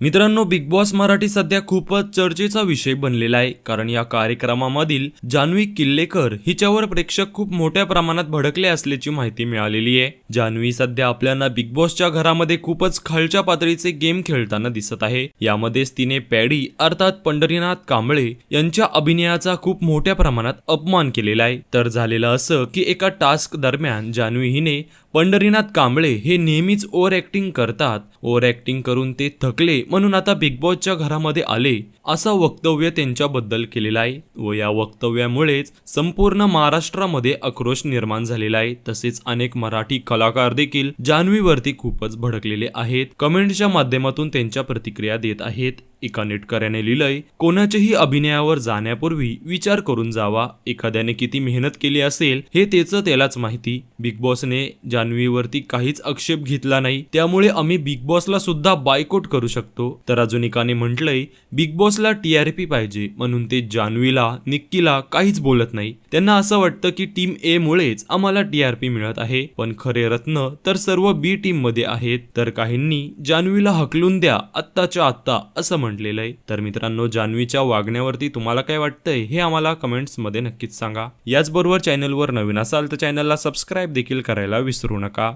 मित्रांनो big boss Marathi सध्या खूपच चर्चेचा विषय बनलेला आहे. कारण या कार्यक्रमामधील जान्हवी किल्लेकर हिच्यावर प्रेक्षक खूप मोठ्या प्रमाणात भडकले असल्याची माहिती मिळालेली आहे. जान्हवी सध्या आपल्याला बिग बॉसच्या घरामध्ये खूपच खालच्या पातळीचे गेम खेळताना दिसत आहे. यामध्येच तिने पॅडी अर्थात पंढरीनाथ कांबळे यांच्या अभिनयाचा खूप मोठ्या प्रमाणात अपमान केलेला आहे. तर झालेलं असं की एका टास्क दरम्यान जान्हवी हिने पंढरीनाथ कांबळे हे नेहमीच ओव्हर ऍक्टिंग करतात. ओव्हर ऍक्टिंग करून ते थकले म्हणून आता बिग बॉसच्या घरामध्ये आले असं वक्तव्य त्यांच्याबद्दल केलेलं आहे व या वक्तव्यामुळेच संपूर्ण महाराष्ट्रामध्ये आक्रोश निर्माण झालेला आहे. तसेच अनेक मराठी कलाकार देखील जान्हवीवरती खूपच भडकलेले आहेत. कमेंटच्या माध्यमातून त्यांच्या प्रतिक्रिया देत आहेत. एका नेटकऱ्याने लिहिलंय कोणाच्याही अभिनयावर जाण्यापूर्वी विचार करून जावा. एखाद्याने किती मेहनत केली असेल हे त्याचं त्यालाच माहिती. बिग बॉसने जान्हवीवरती काहीच आक्षेप घेतला नाही. त्यामुळे आम्ही बिग बॉसला सुद्धा बायकोट करू शकतो. तर अजून एकाने म्हटलंय Bigg Boss T R P पाहिजे म्हणून ते जान्हवीला निक्कीला काहीच बोलत नाही. त्यांना असं वाटतं की टीम ए मुळेच आम्हाला पी मिळत आहे. पण खरे रत्न तर सर्व बी टीममध्ये आहेत. तर काहींनी जान्हवीला हकलून द्या आत्ताच्या आत्ता असं म्हटलेलं आहे. तर मित्रांनो जान्हवीच्या वागण्यावरती तुम्हाला काय वाटतंय हे आम्हाला कमेंट्समध्ये नक्कीच सांगा. याचबरोबर चॅनलवर नवीन असाल तर चॅनलला सबस्क्राईब देखील करायला विसरू नका.